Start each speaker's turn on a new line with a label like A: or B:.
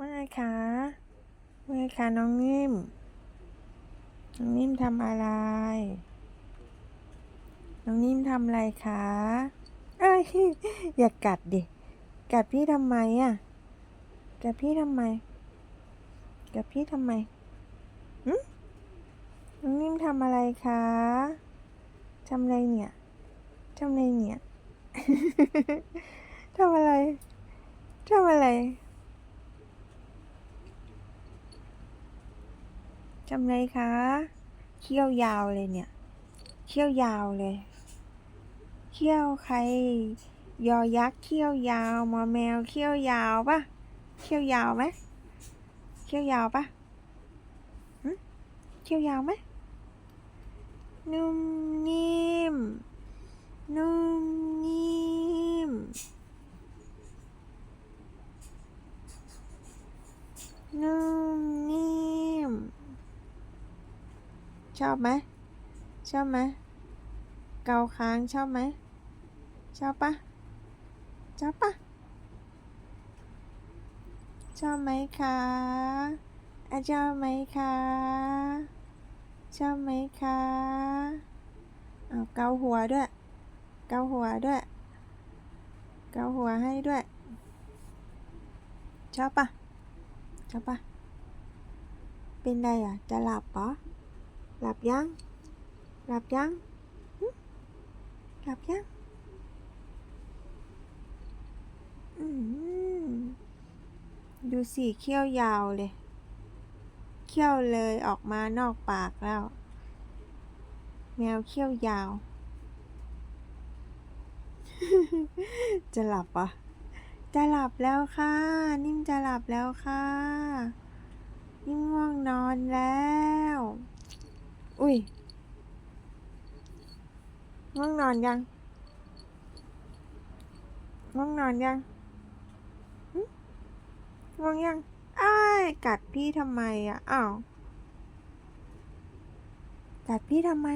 A: ว่าไงคะว่าไงคะน้องนิ่ม น้องนิ่มทำอะไร น้องนิ่มทำอะไรคะ เอ้ย อย่ากัดดิ กัดพี่ทำไมอะ กัดพี่ทำไม กัดพี่ทำไมหึน้องนิ่มทำอะไรคะทำอะไรเนี่ยทำอะไรเนี่ย ทำอะไร ทำอะไร ทำไรคะเขี้ยวยาวเลยเนี่ยเขี้ยวยาวเลยเขี้ยวใคร ยอยักษ์เขี้ยวยาวมอแมวเขี้ยวยาวปะเขี้ยวยาวไหมเขี้ยวยาวปะเขี้ยวยาวไหมนุ่มนิ่มนุ่มนิ่มนุ่มนิ่ม ชอบไหมชอบไหมเกาค้างชอบไหมชอบปะชอบปะชอบไหมคะอะชอบไหมคะชอบไหมคะเอาเกาหัวด้วย เกาหัวด้วย เกาหัวให้ด้วย ชอบปะชอบปะเป็นไรอะ จะหลับปะ หลับยัง หลับยัง หลับยังอืมดูสิเขี้ยวยาวเลย เขี้ยวเลยออกมานอกปากแล้ว แมวเขี้ยวยาว จะหลับปะจะหลับแล้วค่ะ นิ่มจะหลับแล้วค่ะ นิ่มง่วงนอนแล้ว อุ้ยง่วงนอนยังง่วงนอนยังง่วงยังอ้ายกัดพี่ทำไมอะอ้าวกัดพี่ทำไม